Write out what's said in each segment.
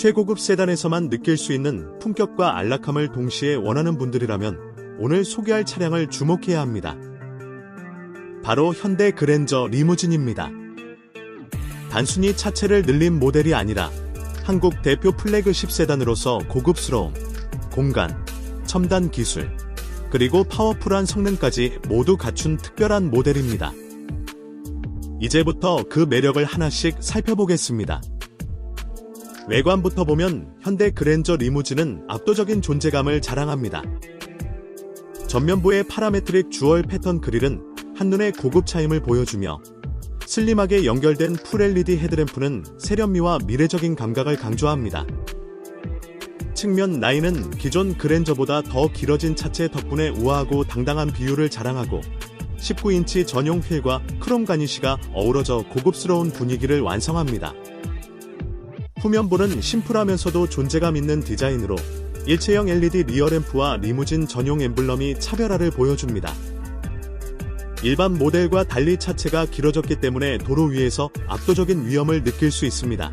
최고급 세단에서만 느낄 수 있는 품격과 안락함을 동시에 원하는 분들이라면 오늘 소개할 차량을 주목해야 합니다. 바로 현대 그랜저 리무진입니다. 단순히 차체를 늘린 모델이 아니라 한국 대표 플래그십 세단으로서 고급스러움, 공간, 첨단 기술, 그리고 파워풀한 성능까지 모두 갖춘 특별한 모델입니다. 이제부터 그 매력을 하나씩 살펴보겠습니다. 외관부터 보면 현대 그랜저 리무진은 압도적인 존재감을 자랑합니다. 전면부의 파라메트릭 주얼 패턴 그릴은 한눈에 고급 차임을 보여주며 슬림하게 연결된 풀 LED 헤드램프는 세련미와 미래적인 감각을 강조합니다. 측면 라인은 기존 그랜저보다 더 길어진 차체 덕분에 우아하고 당당한 비율을 자랑하고 19인치 전용 휠과 크롬 가니쉬가 어우러져 고급스러운 분위기를 완성합니다. 후면부는 심플하면서도 존재감 있는 디자인으로 일체형 LED 리어램프와 리무진 전용 엠블럼이 차별화를 보여줍니다. 일반 모델과 달리 차체가 길어졌기 때문에 도로 위에서 압도적인 위험을 느낄 수 있습니다.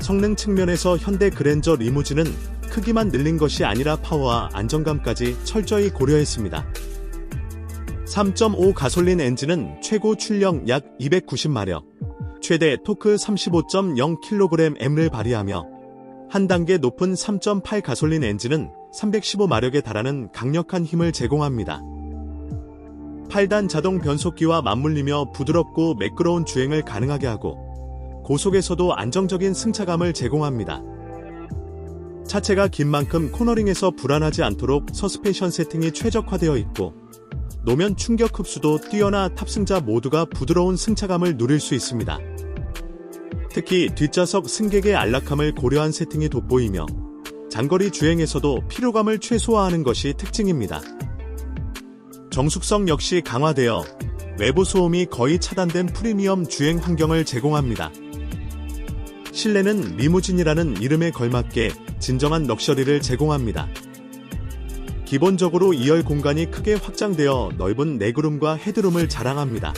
성능 측면에서 현대 그랜저 리무진은 크기만 늘린 것이 아니라 파워와 안정감까지 철저히 고려했습니다. 3.5 가솔린 엔진은 최고 출력 약 290마력, 최대 토크 35.0kgm을 발휘하며 한 단계 높은 3.8 가솔린 엔진은 315마력에 달하는 강력한 힘을 제공합니다. 8단 자동 변속기와 맞물리며 부드럽고 매끄러운 주행을 가능하게 하고 고속에서도 안정적인 승차감을 제공합니다. 차체가 긴 만큼 코너링에서 불안하지 않도록 서스펜션 세팅이 최적화되어 있고 노면 충격 흡수도 뛰어나 탑승자 모두가 부드러운 승차감을 누릴 수 있습니다. 특히 뒷좌석 승객의 안락함을 고려한 세팅이 돋보이며 장거리 주행에서도 피로감을 최소화하는 것이 특징입니다. 정숙성 역시 강화되어 외부 소음이 거의 차단된 프리미엄 주행 환경을 제공합니다. 실내는 리무진이라는 이름에 걸맞게 진정한 럭셔리를 제공합니다. 기본적으로 2열 공간이 크게 확장되어 넓은 내그룸과 헤드룸을 자랑합니다.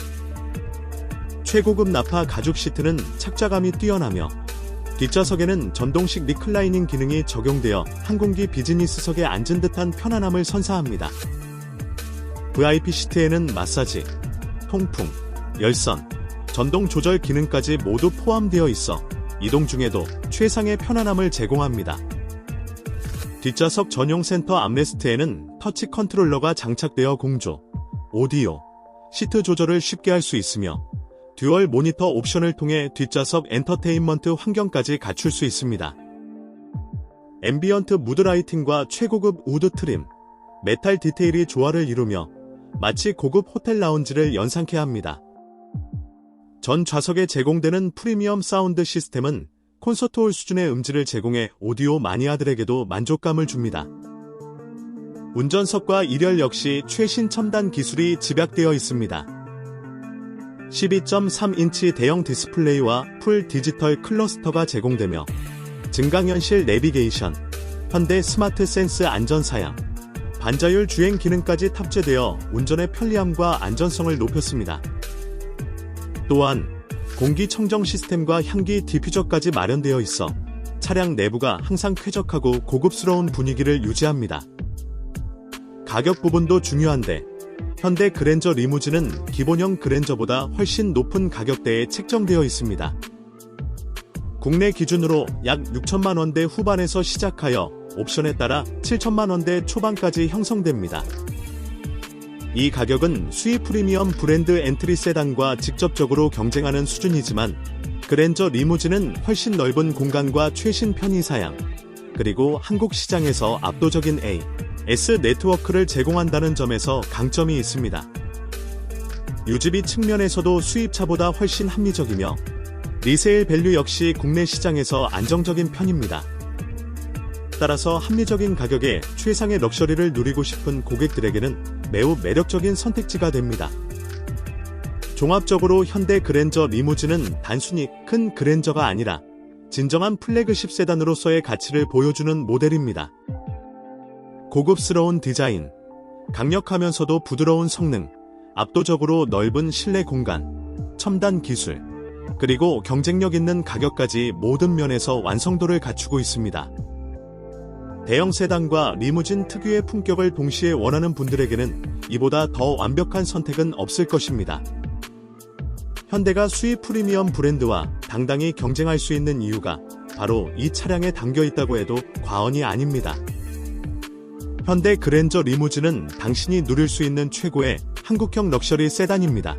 최고급 나파 가죽 시트는 착자감이 뛰어나며 뒷좌석에는 전동식 리클라이닝 기능이 적용되어 항공기 비즈니스석에 앉은 듯한 편안함을 선사합니다. VIP 시트에는 마사지, 통풍, 열선, 전동 조절 기능까지 모두 포함되어 있어 이동 중에도 최상의 편안함을 제공합니다. 뒷좌석 전용 센터 암레스트에는 터치 컨트롤러가 장착되어 공조, 오디오, 시트 조절을 쉽게 할 수 있으며 듀얼 모니터 옵션을 통해 뒷좌석 엔터테인먼트 환경까지 갖출 수 있습니다. 앰비언트 무드 라이팅과 최고급 우드 트림, 메탈 디테일이 조화를 이루며 마치 고급 호텔 라운지를 연상케 합니다. 전 좌석에 제공되는 프리미엄 사운드 시스템은 콘서트홀 수준의 음질을 제공해 오디오 마니아들에게도 만족감을 줍니다. 운전석과 1열 역시 최신 첨단 기술이 집약되어 있습니다. 12.3인치 대형 디스플레이와 풀 디지털 클러스터가 제공되며 증강현실 내비게이션, 현대 스마트 센스 안전사양, 반자율 주행 기능까지 탑재되어 운전의 편리함과 안전성을 높였습니다. 또한 공기청정 시스템과 향기 디퓨저까지 마련되어 있어 차량 내부가 항상 쾌적하고 고급스러운 분위기를 유지합니다. 가격 부분도 중요한데 현대 그랜저 리무진은 기본형 그랜저보다 훨씬 높은 가격대에 책정되어 있습니다. 국내 기준으로 약 6천만 원대 후반에서 시작하여 옵션에 따라 7천만 원대 초반까지 형성됩니다. 이 가격은 수입 프리미엄 브랜드 엔트리 세단과 직접적으로 경쟁하는 수준이지만 그랜저 리무진은 훨씬 넓은 공간과 최신 편의 사양, 그리고 한국 시장에서 압도적인 A, S 네트워크를 제공한다는 점에서 강점이 있습니다. 유지비 측면에서도 수입차보다 훨씬 합리적이며 리세일 밸류 역시 국내 시장에서 안정적인 편입니다. 따라서 합리적인 가격에 최상의 럭셔리를 누리고 싶은 고객들에게는 매우 매력적인 선택지가 됩니다. 종합적으로 현대 그랜저 리무진은 단순히 큰 그랜저가 아니라 진정한 플래그십 세단으로서의 가치를 보여주는 모델입니다. 고급스러운 디자인, 강력하면서도 부드러운 성능, 압도적으로 넓은 실내 공간, 첨단 기술, 그리고 경쟁력 있는 가격까지 모든 면에서 완성도를 갖추고 있습니다. 대형 세단과 리무진 특유의 품격을 동시에 원하는 분들에게는 이보다 더 완벽한 선택은 없을 것입니다. 현대가 수입 프리미엄 브랜드와 당당히 경쟁할 수 있는 이유가 바로 이 차량에 담겨 있다고 해도 과언이 아닙니다. 현대 그랜저 리무진은 당신이 누릴 수 있는 최고의 한국형 럭셔리 세단입니다.